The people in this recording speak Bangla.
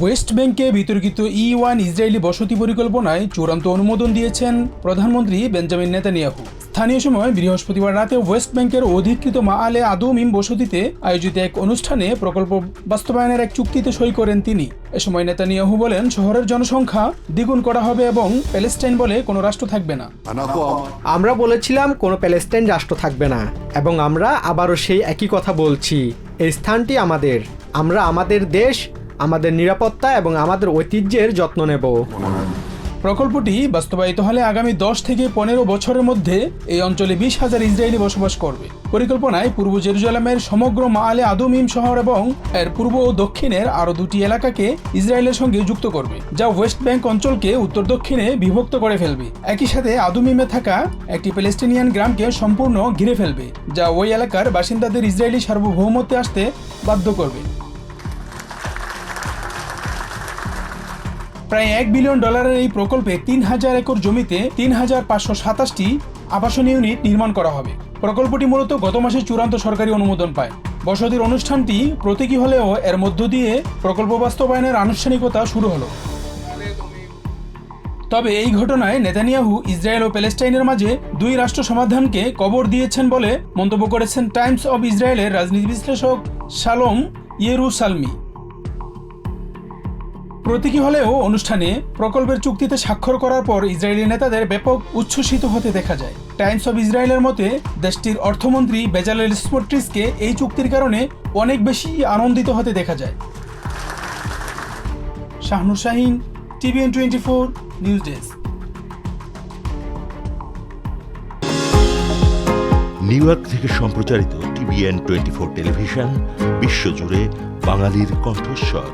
ওয়েস্ট ব্যাংকে বিতর্কিত ই ওয়ান ইসরায়েলি বসতি পরিকল্পনায় চূড়ান্ত অনুমোদন দিয়েছেন প্রধানমন্ত্রী বেঞ্জামিন নেতানিয়াহু। স্থানীয় সময় বৃহস্পতিবার রাতে ওয়েস্ট ব্যাংকের অধিকৃত মা আলে আদৌমিম বসতিতে আয়োজিত এক অনুষ্ঠানে প্রকল্প বাস্তবায়নের এক চুক্তিতে সই করেন তিনি। এ সময় নেতানিয়াহু বলেন, শহরের জনসংখ্যা দ্বিগুণ করা হবে এবং প্যালেস্টাইন বলে কোনো রাষ্ট্র থাকবে না। আমরা বলেছিলাম, কোনো প্যালেস্টাইন রাষ্ট্র থাকবে না এবং আমরা আবারও সেই একই কথা বলছি। এই স্থানটি আমাদের। আমরা আমাদের দেশ আমাদের নিরাপত্তা এবং আমাদের ঐতিহ্যের যত্ন নেব। প্রকল্পটি বাস্তবায়িত হলে আগামী দশ থেকে পনেরো বছরের মধ্যে এই অঞ্চলে বিশ হাজার ইসরায়েলি বসবাস করবে। পরিকল্পনায় পূর্ব জেরুজালামের সমগ্র মাআলে আদুমিম শহর এবং এর পূর্ব ও দক্ষিণের আরও দুটি এলাকাকে ইসরায়েলের সঙ্গে যুক্ত করবে, যা ওয়েস্ট ব্যাংক অঞ্চলকে উত্তর দক্ষিণে বিভক্ত করে ফেলবে। একই সাথে আদুমিমে থাকা একটি প্যালেস্টিনিয়ান গ্রামকে সম্পূর্ণ ঘিরে ফেলবে, যা ওই এলাকার বাসিন্দাদের ইসরায়েলি সার্বভৌমত্বে আসতে বাধ্য করবে। প্রায় এক বিলিয়ন ডলারের এই প্রকল্পে তিন হাজার একর জমিতে তিন হাজার পাঁচশো সাতাশটি আবাসন ইউনিট নির্মাণ করা হবে। প্রকল্পটি মূলত গত মাসে চূড়ান্ত সরকারি অনুমোদন পায়। বসতির অনুষ্ঠানটি প্রতীকী হলেও এর মধ্য দিয়ে প্রকল্প বাস্তবায়নের আনুষ্ঠানিকতা শুরু হলো। তবে এই ঘটনায় নেতানিয়াহু ইসরায়েল ও প্যালেস্টাইনের মাঝে দুই রাষ্ট্র সমাধানকে কবর দিয়েছেন বলে মন্তব্য করেছেন টাইমস অব ইসরায়েলের রাজনীতি বিশ্লেষক শালোম ইয়েরুসালমি। প্রতীকী হলেও অনুষ্ঠানে প্রকল্পের চুক্তিতে স্বাক্ষর করার পর ইসরায়েলি নেতাদের ব্যাপক উচ্ছ্বসিত হতে দেখা যায়। টাইমস অব ইসরায়েলের মতে, দেশটির অর্থমন্ত্রী বেজালেল স্পোর্ট্রিসকে এই চুক্তির কারণে অনেক বেশি আনন্দিত হতে দেখা যায়। Shahnur Shahin, TVN twenty four news desk. New York থেকে সম্প্রচারিত টিভিএন টোয়েন্টি ফোর টেলিভিশন, বিশ্বজুড়ে বাঙালির কণ্ঠস্বর।